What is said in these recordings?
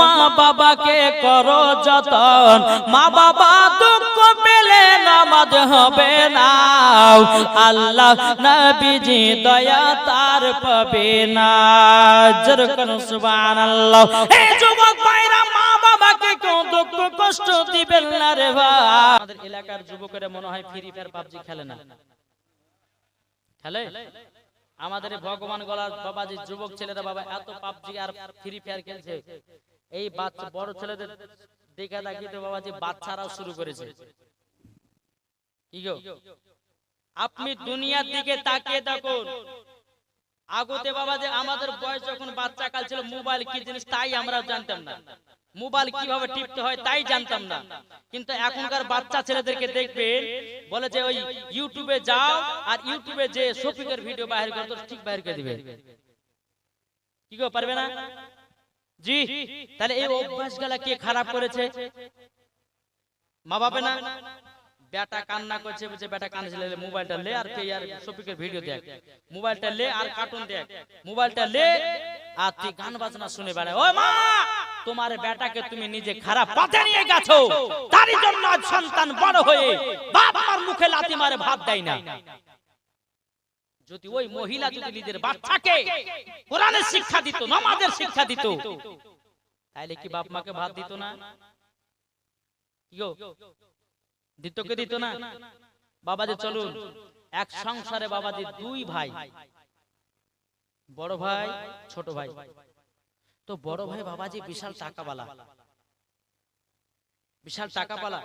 মা বাবাকে করো যতন। মা বাবা দুঃখ পেলে নামাজ হবে না। আল্লাহ নবীজি দয়া তার পাবে না। যেরকম সুবহানাল্লাহ। এই যুবক ভাইরা, মা বাবাকে কেউ দুঃখ কষ্ট দিবেন না রে ভাই। আমাদের এলাকার যুবকেরা মনে হয় ফ্রি ফায়ার পাবজি খেলে না। খেলে? আমাদের ভগবান গলার বাবা যে যুবক ছেলেরা বাবা এত পাবজি আর ফ্রি ফায়ার খেলছে। এই বাচ্চা বড় ছেলেদের দেখা দেখি তো বাবা যে বাচ্চারাও শুরু করেছে। কি গো? আপনি দুনিয়ার দিকে তাকিয়ে থাকুন আগতে বাবা যে আমাদের বয়স যখন বাচ্চা কাল ছিল মোবাইল কি জিনিস তাই আমরা জানতাম না। মোবাইল কীভাবে টিপতে হয় তাই জানতাম না। কিন্তু এখনকার বাচ্চা ছেলেদেরকে দেখবেন, বলে যে ওই ইউটিউবে যাও আর ইউটিউবে যে শফিকের ভিডিও বাইর করতো ঠিক বাহির করে দিবে। কি কেউ পারবে না? জি, তাহলে এই অভ্যাসগুলা কে খারাপ করেছে? মা বাবা না? বেটা কান্না করছে, বলছে, বেটা কান্না মোবাইলটা লে আর কে, আর শফিকের ভিডিও দেখ। মোবাইলটা লে আর কার্টুন দেখ। মোবাইলটা লে আর তুই গান বাজনা শুনে বেড়ায়। ও মা, তোমার বেটাকে তুমি নিজে খারাপ পথে নিয়ে গেছো। তারই জন্য আজ সন্তান বড় হয়ে বাপ মুখে লাথি মারে ভাত দেয় না। যদি ওই মহিলা যদি নিজের বাচ্চাকে কোরআনের শিক্ষা দিত, নামাজের শিক্ষা দিত তাহলে কি বাপ মাকে ভাত দিত না? গো দিত না? বাবাজি চলুন। এক সংসারে বাবাজি দুই ভাই। বড় ভাই, ছোট ভাই। তো বড় ভাই বাবাজি বিশাল টাকাওয়ালা। বিশাল টাকাওয়ালা।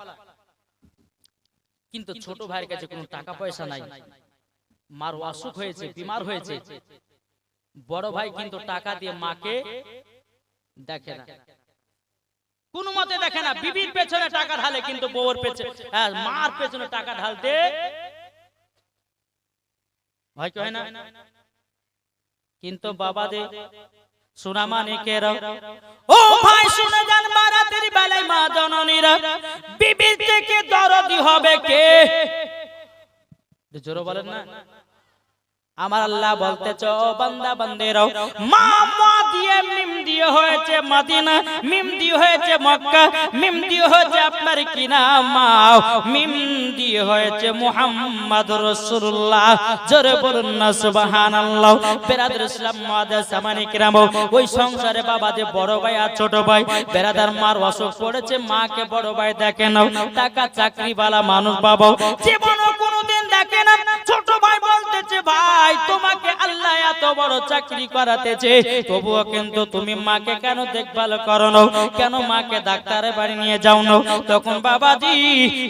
কিন্তু ছোট ভাইয়ের কাছে কোনো টাকা পয়সা নাই। মার অসুখ হয়েছে, বিমার হয়েছে। বড় ভাই কিন্তু টাকা দিয়ে মাকে দেখে না। কোন মতে দেখে না বিবির পেছনে টাকা ঢালে কিন্তু বউর পেছনে হ্যাঁ, মার পেছনে টাকা ঢালতে ভয় কি হয় না। কিন্তু বাবা দে সোনা বিবির থেকে দরদি হবে কে? জোরে বলেন না। আমার আল্লাহ বলতেছ বান্দা বান্দেরাও মা মা দিয়ে মিম দিয়ে হয়েছে মদিনা মিম দিয়ে হয়েছে মক্কা মিম দিয়ে হয়েছে আপনার কি নাম মিম দিয়ে হয়েছে মুহাম্মদ রাসূলুল্লাহ। জোরে বলুন না সুবহানাল্লাহ। বেরাদর ইসলাম মাদার সামানি কিরাম ওই সংসারে বাবা যে বড় ভাই আর ছোট ভাই বেরাদার মার অসুখ পড়েছে মাকে বড় ভাই দেখে নাও। টাকা চাকরি বালা মানুষ বাবা জীবনও কোনোদিন দেখে না। ছোট ভাই বলতেছে ভাই তোমাকে আল্লাহ এত বড় চাকরি করাতেছে। তবুও কিন্তু তুমি মাকে কেন দেখভাল করো না? কেন মাকে ডাক্তারের বাড়ি নিয়ে যাও না? তখন বাবাজি,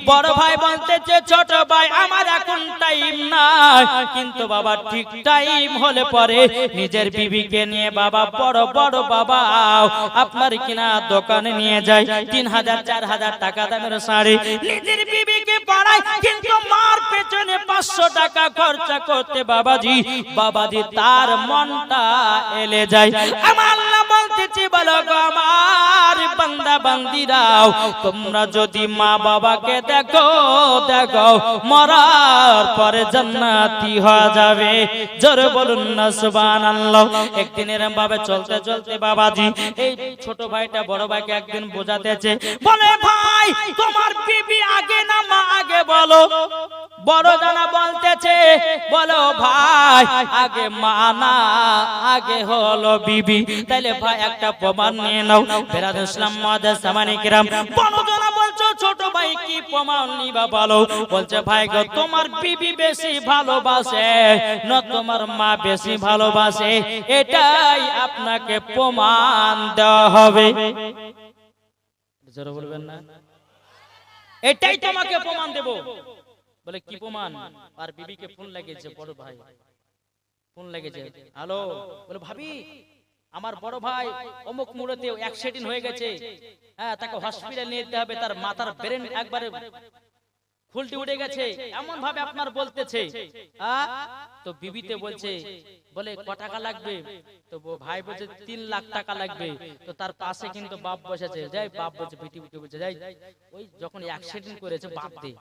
বড় ভাই বলতেছে, ছোট ভাই, আমার এখন টাইম নাই। কিন্তু বাবা ঠিক টাইম হলে পরে নিজের বিবিকে নিয়ে, বাবা, বড় বড় বাবা, আপনার কিনা দোকানে নিয়ে যায় তিন হাজার, চার হাজার টাকা দামের শাড়ি। নিজের বিবিকে পড়ায়, কিন্তু মার পেছনে পাঁচশো টাকা খরচা করতে বাবাজি বাবাজি, তার মনটা এলে যায়। আমার বলতেছি, বলো আমার বান্দা, বান্দিরাও, তোমরা যদি মা বাবাকে দেখো দেখো, মরার পরে জান্নাতি হয়ে যাবে। জোরে বলুন না, সুবহানাল্লাহ। একদিন এরম ভাবে চলতে চলতে বাবাজি, এই ছোট ভাইটা, বড় ভাইকে একদিন বোঝাতেছে, বলে ভাই, তোমার বিবি আগে না মা আগে বলো। বড় জানা বলতেছে, বলো ভাই, আগে মা না আগে হলো বিবি। তাইলে ভাই একটা প্রমাণ নিয়ে নাও। বেরাদ ইসলাম মাদার সামানি কিরাম বড় জানা ছোট ভাই কি প্রমাণ নিবা বলো? বলছে, ভাই গো, তোমার বিবি বেশি ভালোবাসে, না তোমার মা বেশি ভালোবাসে। এটাই আপনাকে প্রমাণ দেওয়া হবে। বলবেন না? এটাই তোমাকে প্রমাণ দেব। বলে কি প্রমাণ? আর বিবিকে ফোন লেগেছে বড় ভাই। ফোন লেগেছে হ্যালো। বলে ভাবি আমার বড় ভাই অমুক মুড়েতে অ্যাক্সিডেন্ট হয়ে গেছে। হ্যাঁ তাকে হসপিটালে নিয়ে যেতে হবে তার মাথার ব্রেন একবারে ফুলটি উঠে গেছে এমন ভাবে আপনার বলতেছে। তো বিবিতে বলছে, বলে, ক টাকা লাগবে? তো ভাই বলছে, তিন লাখ টাকা লাগবে। তো তার পাশে কিন্তু বাপ বসেছে, যাই বাপ বলছে, বিটি বিটি বলছে, যাই। ওই যখন অ্যাক্সিডেন্ট করেছে বাপ দে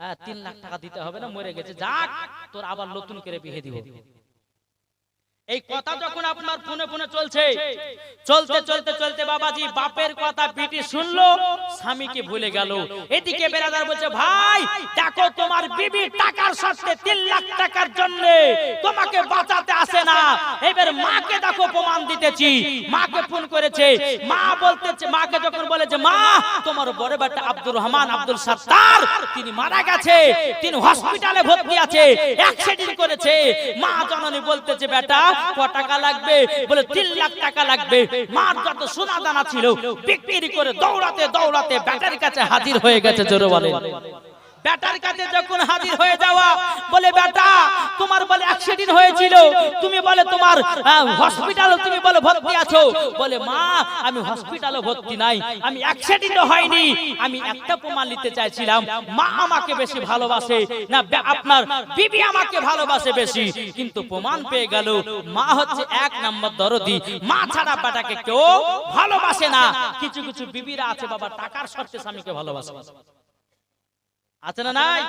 হ্যাঁ তিন লাখ টাকা দিতে হবে না, মরে গেছে। যাক, তোর আবার নতুন করে বিয়ে দিব। এই কথা যখন আপনার ফোনে ফোনে চলছে চলতে চলতে চলতে বাবাজি বাপের কথা বিটি শুনলো স্বামীকে ভুলে গেল। এদিকে বেরাদার বলছে ভাই দেখো তোমার বিবি টাকার সাথে তিন লাখ টাকার জন্য তোমাকে বাঁচাতে আসে না। এবার মাকে দেখো প্রমাণ দিতেছি। মাকে ফোন করেছে। মা বলতেছে মাকে যখন বলেছে মা তোমার বড় বেটা আব্দুর রহমান আব্দুল সত্তার তিনি মারা গেছে তিনি হসপিটালে ভর্তি আছে অ্যাক্সিডেন্ট করেছে মা জননী বলতেছে বেটা ক টাকা লাগবে, বলে তিন লাখ টাকা লাগবে। মার যত সোনা দানা ছিল, বিক্রি করে দৌড়াতে দৌড়াতে ব্যাটার কাছে হাজির হয়ে গেছে জোরে বলে ব্যাটার কাছে যখন হাজির হয়ে যাওয়া, বলে, বেটা, তোমার বলে অ্যাক্সিডেন্ট হয়েছিল। তুমি বলে, তোমার হসপিটালে তুমি বলে ভর্তি আছো। বলে, মা, আমি হসপিটালে ভর্তি নাই। আমি অ্যাক্সিডেন্ট হয়নি। আমি একটা প্রমাণ নিতে চাইছিলাম। মা আমাকে বেশি ভালোবাসে না আপনার বিবি আমাকে ভালোবাসে বেশি। কিন্তু প্রমাণ পেয়ে গেল, মা হচ্ছে এক নম্বর দরদি। মা ছাড়া বেটাকে কেউ ভালোবাসে না। কিছু কিছু বিবিরা আছে, বাবা, টাকার শর্তে স্বামীকে ভালোবাসে। আছে না নাই?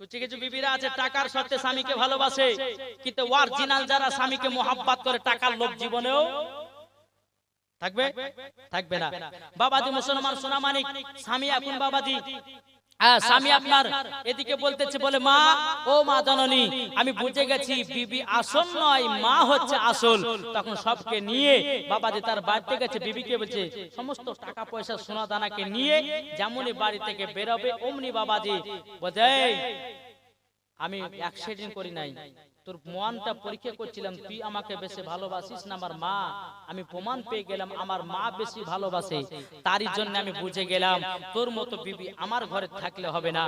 কিছু কিছু বিবিরা আছে টাকার সত্ত্বে স্বামীকে ভালোবাসে কিন্তু অরিজিনাল যারা স্বামীকে মোহাব্বত করে টাকার লোক জীবনেও থাকবে? থাকবে? না। বাবাজি মুসলমান সোনামানিক স্বামী এখন বাবাজি। হ্যাঁ, স্বামী আপনার। এদিকে বলতেছে বলে মা ও মা জননী আমি বুঝে গেছি বিবি আসল নয় মা হচ্ছে আসল। তখন সবকে নিয়ে বাবাজি তার বাড়িতে গেছে বিবিকে বলছে সমস্ত টাকা পয়সা সোনা দানাকে নিয়ে যেমনই বাড়ি থেকে বেরোবে অমনি বাবাজি বোঝাই আমি অ্যাক্সিডেন্ট করি নাই। তোর মনটা পরীক্ষা করছিলাম, তুই আমাকে বেশি ভালোবাসিস না আমার মা? আমি প্রমাণ পেয়ে গেলাম, আমার মা বেশি ভালোবাসে। তারই জন্য আমি বুঝে গেলাম, তোর মতো বিবি আমার ঘরে থাকলে হবে না।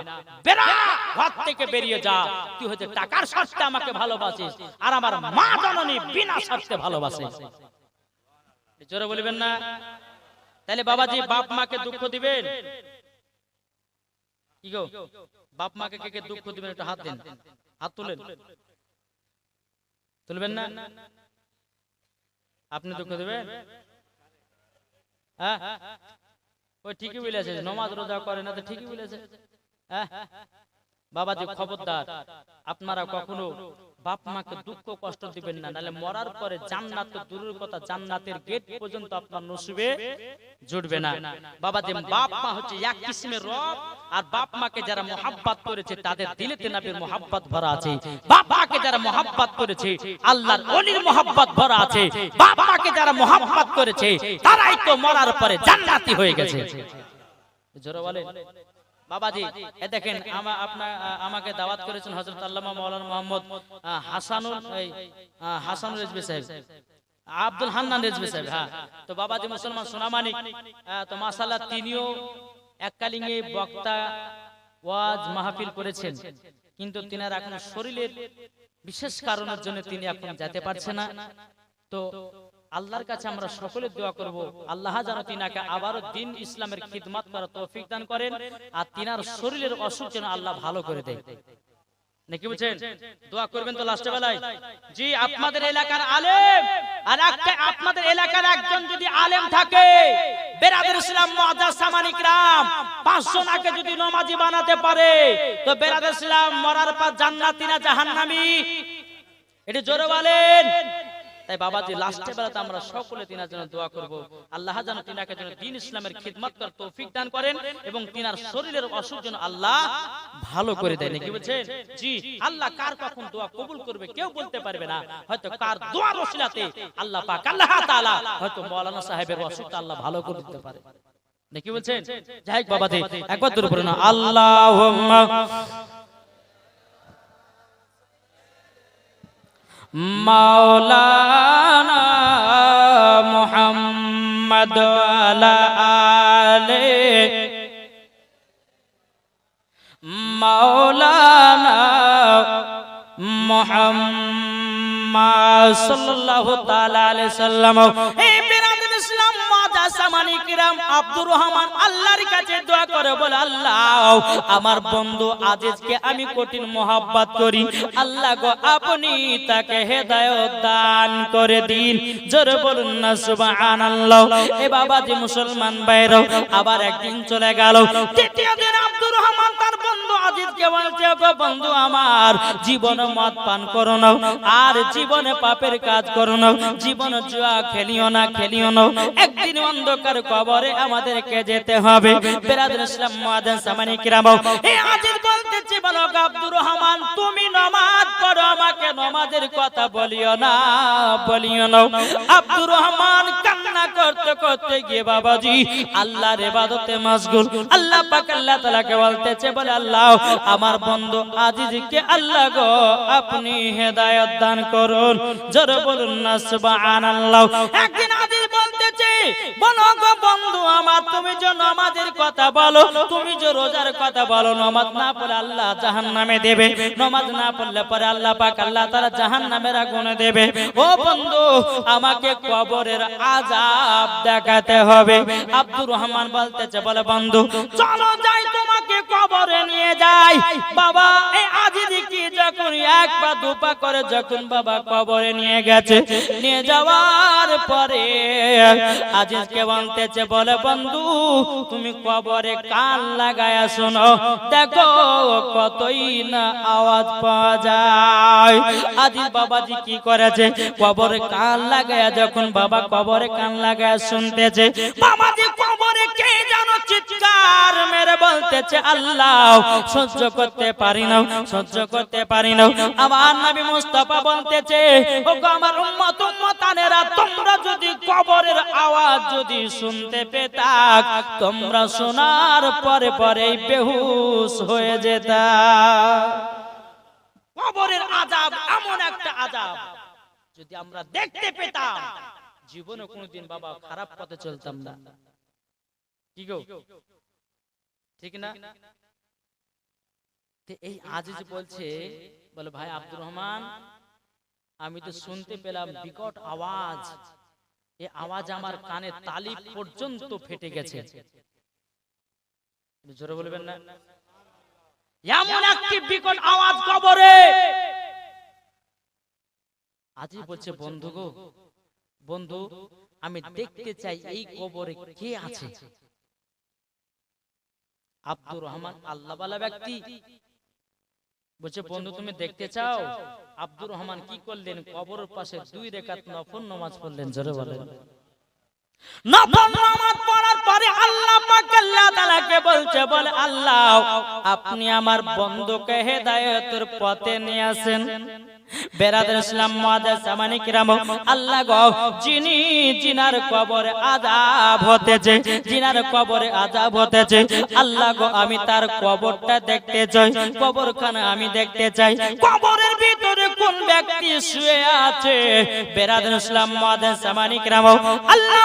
ঘর থেকে বেরিয়ে যা। তুই হচ্ছে টাকার স্বার্থে আমাকে ভালোবাসিস, আর আমার মা জননী বিনা স্বার্থে ভালোবাসে। জোরে বলবেন না? তাহলে বাবাজি, বাপ মাকে দুঃখ দিবেন? কি গো? বাপ মাকে কে কে দুঃখ দিবেন একটু হাত দিন। হাত তুলেন। তুলবেন না? আপনি দুঃখ দেবেন? হ্যাঁ? ওই ঠিকই বলেছে, নমাজ রোজা করে না তো ঠিকই বলেছে। হ্যাঁ? বাবাজি খবরদার, আপনারা কখনো বাপ মাকে দুঃখ কষ্ট দিবেন না, নাহলে মরার পরে জান্নাত তো দূরের কথা জান্নাতের গেট পর্যন্ত আপনার নসিবে জুটবে না। বাবাজি বাপ মা হচ্ছে এক কিসিমের রব আর বাপ মাকে যারা মোহাব্বত করেছে তাদের দিলেতে নবীর মোহাব্বত ভরা আছে। বাপ মাকে যারা মোহাব্বত করেছে আল্লাহর ওলির মোহাব্বত ভরা আছে। বাপ মাকে যারা মোহাব্বত করেছে তারাই তো মরার পরে জান্নাতি হয়ে গেছে। জোরে বলে বাবাজি এ দেখেন আমা আপনার আমাকে দাওয়াত করেছেন হযরত আল্লামা মাওলানা মোহাম্মদ হাসানুল হাসানুল রেজবি সাহেব। আব্দুল হান্নান রেজবি সাহেব হ্যাঁ। তো বাবাজি মুসলমান সোনামানিক তো মাশাআল্লাহ তিনিও এককালীন বক্তা ওয়াজ মাহফিল করেছেন, কিন্তু তিনার এখন শরীরের বিশেষ কারণের জন্য তিনি এখন যেতে পারছে না। তো আল্লাহর কাছে আমরা সকলে দোয়া করব, আল্লাহ যেন তিনাকে আবারও দিন ইসলামের খিদমত করার তৌফিক দান করেন, আর তিনার শরীরের অসুখ যেন আল্লাহ ভালো করে দেয়। নাকি বুঝছেন? দোয়া করবেন তো লাস্টে বেলায়। জি আপনাদের এলাকার আলেম। আর একটা আপনাদের এলাকার একজন যদি আলেম থাকে বেরাদের ইসলাম সামানিক রাম 500 নাকে যদি নমাজি বানাতে পারে তো বেরাদের ইসলাম মরার পর জান্নাতি না জাহান্নামী। এটা জোরে বলেন। তাই বাবাজি লাস্টে বেলাতে আমরা সকলে তিনার জন্য দোয়া করব। আল্লাহ যেন তিনাকে যেন দিন ইসলামের খিদমত করার তৌফিক দান করেন এবং তিনার শরীরের অসুখ যেন আল্লাহ ভালো করে দেয়। নাকি বলছেন জি আল্লাহ কার কখন দোয়া কবুল করবে কেউ বলতে পারবে না। হয়তো কার দোয়ার ওসিলাতে আল্লাহ পাক আল্লাহ তাআলা হয়তো মাওলানা সাহেবের অসুখটা আল্লাহ ভালো করে দিতে পারে। নাকি বলছেন যাই হোক বাবাজি একবার দূর পড়ে না। আল্লাহুম্মা মাওলানা মোহাম্মদ আলা আলে। মাওলানা মোহাম্মদ সাল্লাল্লাহু তাআলা আলাইহি সাল্লাম আমার বন্ধু আমি কঠিন করি। আল্লাহ গো, আপনি তাকে হেদায়ত দান করে দিন। জোরে বলুন না এ বাবাজি মুসলমান বাইরেও আবার একদিন চলে গেল। আমার পান কাজ একদিন অন্ধকার কবরে আমাদেরকে যেতে হবে। বেরাদুল ইসলাম মুআদ্দিন সামানি এই আজিজ বলতেছে, বলো আব্দুর রহমান, তুমি নামাজ পড়ো, আমাকে নামাজের কথা বলিও না বলিও না। আব্দুর রহমান কান্না করতে করতে গিয়ে বাবাজি, আল্লাহর ইবাদতে আল্লাহ পাক আল্লাহ তাআলাকে বলতেছে, বলে আল্লাহ, আমার বন্ধু আজিজকে আল্লাহ গো, আপনি হেদায়েত দান করুন। জোরে বলুন না, সুবহানাল্লাহ। একদিন আজিজ বলতেছে বলো গো বন্ধু আমার, তুমি যে নামাজের কথা বলো, তুমি যে রোজার কথা বলো, নামাজ না পড়লে আল্লাহ জাহান্নামে দেবে, নামাজ না পড়লে পরে আল্লাহ পাক আল্লাহ তাআলা জাহান্নামের আগুনে দেবে। ও বন্ধু, আমাকে কবরের আযাব দেখাতে হবে। আব্দুর রহমান বলতেছে, বলে বন্ধু, চলো যাই তোমাকে কবরে নিয়ে যাই। বাবা, এই আজিদি কি যখন এক পা, দু পা করে যখন বাবা কবরে নিয়ে গেছে, নিয়ে যাওয়ার পরে আজিজকে বলতেছে, বলে, বন্ধু, তুমি কবরে কান লাগায়া শোনো। দেখো কতই না আওয়াজ পাওয়া যায়। আজিজ বাবাজি কি করেছে? কবরে কান লাগায়া, যখন বাবা কবরে কান লাগায়া শুনতেছে, বাবাজি কবরে কে জানো চিৎকার মেরে বলতেছে আল্লাহ সহ্য করতে পারি না সহ্য করতে পারি না। আমার নবী মুস্তাফা বলতেছে ও আমার উম্মত উম্মতানেরা তোমরা যদি কবরের আওয়াজ যদি শুনতে পেতাক তোমরা শোনার পরে পরে বেহুশ হয়ে যেতা। কবরের আজাব এমন একটা আজাব যদি আমরা দেখতে পেতাম জীবনে কোনোদিন বাবা খারাপ পথে চলতাম না। কি গো? ঠিক না? এই আজিজ বলছে বলে ভাই আব্দুর রহমান আমি তো শুনতে পেলাম বিকট আওয়াজ। এই আওয়াজ আমার কানে তালি পর্যন্ত ফেটে গেছে। জোরে বলবেন না। এমন একটি বিকট আওয়াজ কবরে। আজি বলছে বন্ধু গো বন্ধু আমি দেখতে চাই এই কবরে কে আছে? আব্দুর রহমান আল্লাহওয়ালা ব্যক্তি। বলছে, বন্ধু, তুমি দেখতে চাও? আব্দুর রহমান কি করলেন? কবরের পাশে দুই রেখাত নফল নামাজ পড়লেন। জোরে বলেন। আপনি আমার বন্ধুকে পথে নিয়ে আসেন। ইসলাম আল্লাহ জিনার কবরে আযাব হতেছে, জিনার কবরে আযাব হতেছে, আল্লাহ আমি তার কবরটা দেখতে চাই, কবরখানা আমি দেখতে চাই। কবরের ভিতরে কোন ব্যক্তি শুয়ে আছে? বেরাদের ইসলাম আল্লাহ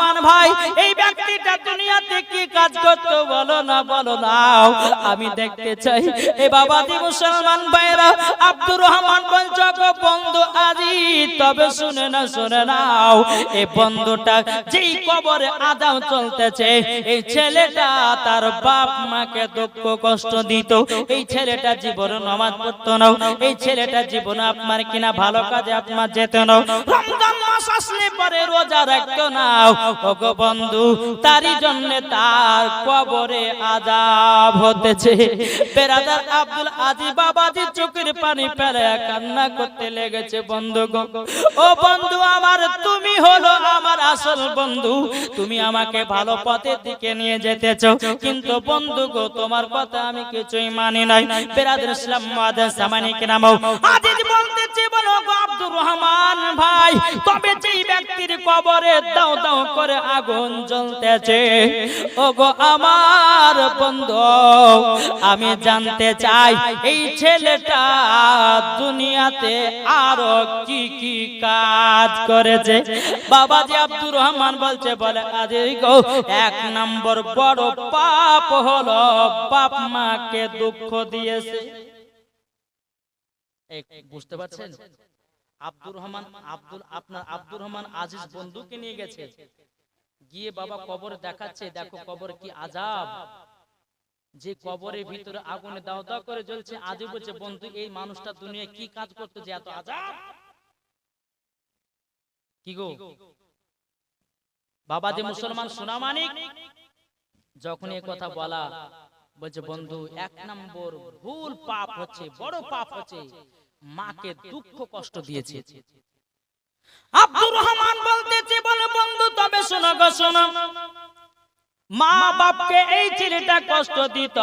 ভাই, এই ব্যক্তিটা দুনিয়াতে কি কাজ করতো বলো না বলো না। আমি দেখতে চাই, এ বাবাজি মুসলমান ভাইরা আব্দুর রহমান গো বন্ধু আজি তবে শুনে না শুনে নাও এই বন্ধুটা যেই কবরে আদাম চলতেছে, এই ছেলেটা তার বাপ মাকে দুঃখ কষ্ট দিত। এই ছেলেটা জীবনে নামাজ পড়তো না, এই ছেলেটা জীবনে আপনার কিনা ভালো কাজে আপনার যেত না। রমজান মাস আসলে পরে রোজা রাখতো না। বন্ধু তারই জন্য তার কবরে আজাব হতেছে। বেরাদার আব্দুল আজি বাবাজি চোখের পানি ফেলে কান্না করতে লেগেছে বন্ধু ও বন্ধু, আমার তুমি হলো আমার আসল বন্ধু। তুমি আমাকে ভালো পথের দিকে নিয়ে যেতেছ। কিন্তু বন্ধু গো, তোমার কথা আমি কিছুই মানি নাই। বেরাদার ইসলাম আজিজ বলো আব্দুর রহমান ভাই, তবে যেই ব্যক্তির কবরে দাও দাও করে আগুন জ্বল চলতেছে ওগো আমার বন্ধু, আমি জানতে চাই, এই ছেলেটা দুনিয়াতে আরও কি কি কাজ করেছে? বাবাজি আব্দুর রহমান বলছে, বলে গো, এক নম্বর বড় পাপ হলো বাপ মাকে দুঃখ দিয়েছে। বুঝতে পারছেন? আব্দুর রহমান, আব্দুল, আপনার আব্দুর রহমান আজিজ বন্ধুকে নিয়ে গেছে। গিয়ে বাবা কবর দেখাচ্ছে, দেখো কবর কি আজাব। যে কবরের ভিতরে আগুনে দাও দাও করে জ্বলছে আজও বলছে, বন্ধু, এই মানুষটা দুনিয়া কি কাজ করতো যে এত আজাব? কি গো? বাবা যে মুসলমান সোনামানিক, যখন এ কথা বলা, বলছে, বন্ধু, এক নম্বর ভুল পাপ হচ্ছে, বড় পাপ হচ্ছে। মাকে দুঃখ কষ্ট দিয়েছে। আব্দুর রহমান বলতেছে বলে বন্ধু তবে শোনো গো শোনো। মা বাপকে এই ছেলেটা কষ্ট দিত।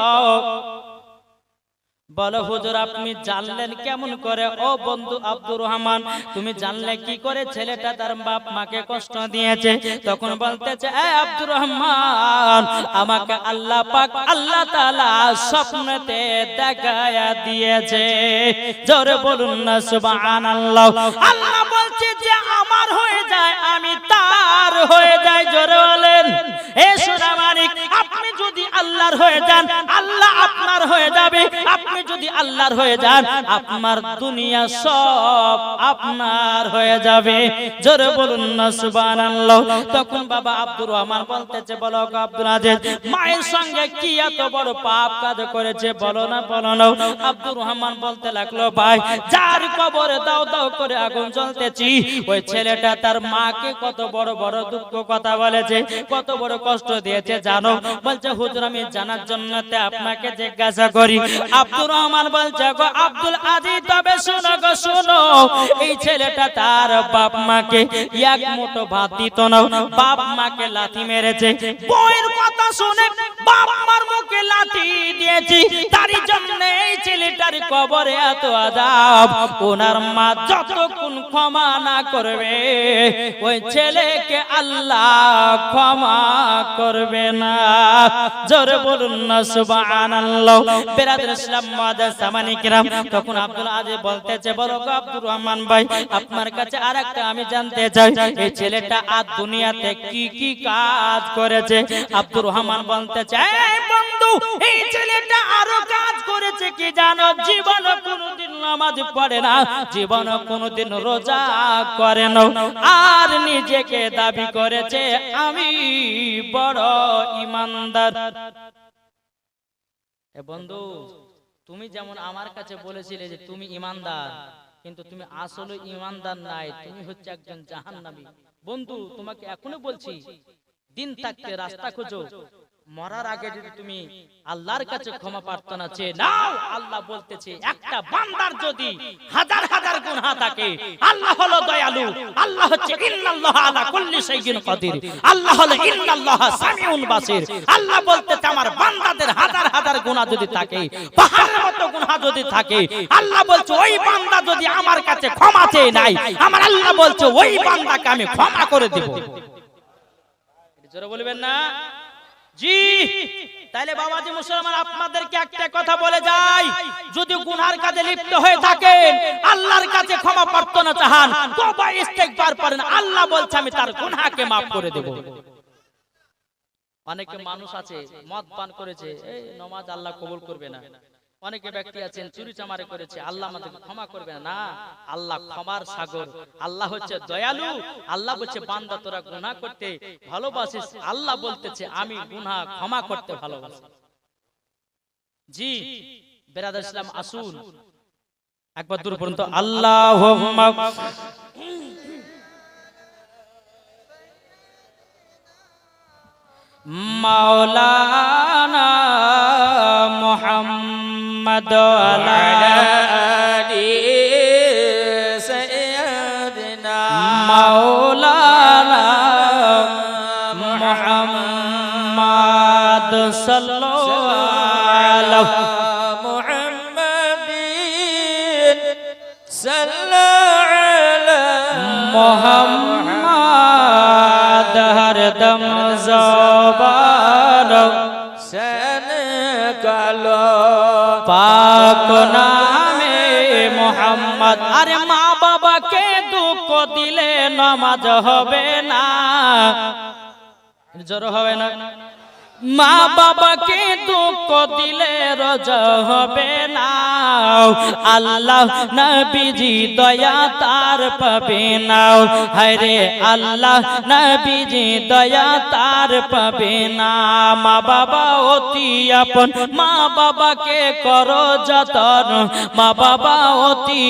বলো, হুজুর, আপনি জানলেন কেমন করে? ও বন্ধু আব্দুর রহমান, তুমি জানলে কি করে ছেলেটা তার বাপ মাকে কষ্ট দিয়েছে? তখন বলতেছে, এ আব্দুর রহমান, আমাকে আল্লাহ পাক আল্লাহ তাআলা স্বপ্নতে দেখায়া দিয়েছে। জোরে বলুন না, সুবহানাল্লাহ। আল্লাহ বলছে যে, আমার হয়ে যায়, আমি তার হয়ে যাই। জোরে বলেন। এ সোনা মানিক আল্লাহর হয়ে যান, আল্লাহ আপনার হয়ে যাবে। আপনি যদি আল্লাহর হয়ে যান, আপনার দুনিয়া সব আপনার হয়ে যাবে। জোরে বলুন না, সুবহানাল্লাহ। তখন বাবা আব্দুর রহমান বলতেছে, বলো আব্দুল আজিজ, মায়ের সঙ্গে কি এত বড় পাপ কাজ করেছে? বলো না বলো না। আব্দুর রহমান বলতে লাগল, ভাই, যার কবরে দাও দাও করে আগুন জ্বলতেছি, ওই ছেলেটা তার মাকে কত বড় বড় দুঃখ কথা বলেছে, কত বড় কষ্ট দিয়েছে, জানো? বলছে, হুজুর আমি জানার জন্য আপনাকে জিজ্ঞাসা করি। আব্দুর রহমান বলছে, গো আব্দুল আজিজ, তবে শোনো গো, শোনো। এই ছেলেটা তার বাপ মাকে এক মুঠো ভাত দিত না। বাপ মাকে লাথি মেরেছে। বইয়ের কথা শুনে বাপ মার মুখে লাথি দিয়েছি। তারই জন্য এই ছেলেটার কবরে এত আজাব ওনার মা যতক্ষণ ক্ষমা না করবে, ওই ছেলেকে আল্লাহ ক্ষমা করবে না। জোরে বলুন না, সুবহানাল্লাহ। বেরাদুল ইসলাম মাদার সামানি কিরাম, তখন আব্দুল আজিজ বলতেছে, বলো গো আব্দুর রহমান ভাই, আপনার কাছে আরেকটা আমি জানতে চাই, এই ছেলেটা আর দুনিয়াতে কি কি কাজ করেছে? আব্দুর রহমান বলতে চাই "এই বন্ধু, এই ছেলেটা আরও কাজ করেছে কি জানো? জীবন কোনোদিন নামাজ পড়ে না, জীবন কোনোদিন রোজা করে না। আর নিজেকে দাবি করেছে, আমি বড় ইমানদার। বন্ধু, তুমি যেমন আমার কাছে বলেছিলে যে তুমি ইমানদার, কিন্তু তুমি আসলে ইমানদার নাই, তুমি হচ্ছে একজন জাহান্নামী। বন্ধু, তোমাকে এখনও বলছি, দিন থাকতে রাস্তা খোঁজো। মরার আগে যদি তুমি আল্লাহর কাছে ক্ষমা প্রার্থনা চেয়ে নাও আল্লাহ বলতেছে একটা বান্দার যদি হাজার হাজার গুনাহ থাকে আল্লাহ হলো দয়ালু আল্লাহ হচ্ছে ইন্নাল্লাহ আলা কুল্লি শাইইন কাদির আল্লাহ হলো ইন্নাল্লাহ সামিউন বাসির আল্লাহ বলতেছে আমার বান্দাদের হাজার হাজার গুনাহ যদি থাকে পাহাড়ের মতো গুনাহ যদি থাকে আল্লাহ বলছে ওই বান্দা যদি আমার কাছে ক্ষমা চেয়ে নাই আমার আল্লাহ বলছে ওই বান্দাকে আমি ক্ষমা করে দেব জোরে বলবেন না জি বাবাজি মুসলমান আপনাদেরকে একটা কথা বলে যাই। যদি গুনার কাজে লিপ্ত হয়ে থাকেন আল্লাহর কাছে ক্ষমা প্রার্থনা চাহান। তওবা ইস্তেগফার করেন। আল্লাহ বলছে আমি তার গুনাহকে maaf করে দেব। অনেকে মানুষ আছে মদ পান করেছে এই নমাজ আল্লাহ কবুল করবে না। অনেকে ব্যক্তি আছেন, চুরি চামারে করেছে, আল্লাহ আমাদের ক্ষমা করবে না। আল্লাহ ক্ষমার সাগর। আল্লাহ হচ্ছে দয়ালু, আল্লাহ বলছে, বান্দা, তোরা গুনাহ করতে ভালোবাসিস। আল্লাহ বলতেছে, আমি গুনাহ ক্ষমা করতে ভালোবাসি। জি, বেরাদার ইসলাম, আসুন। একবার দূর পর্যন্ত আল্লাহ মাওলানা মোহাম্মদ মাওলানা মোহাম্মদ সাল্লাল্লাহু মোহাম্মদ হরদম জবান সেন কালো নামে মোহাম্মদ। আরে মা বাবাকে দুঃখ দিলে নামাজ হবে না। জোর হবে না। মা বাবাকে দুঃখ দিলে রজ হবে না। আল্লাহ নবীজি দয়া তার পাবে না। হরে আল্লাহ নবীজি দয়া তার পাবে না। মা বাবা অতি আপন, মা বাবাকে করো যতন। মা বাবা অতি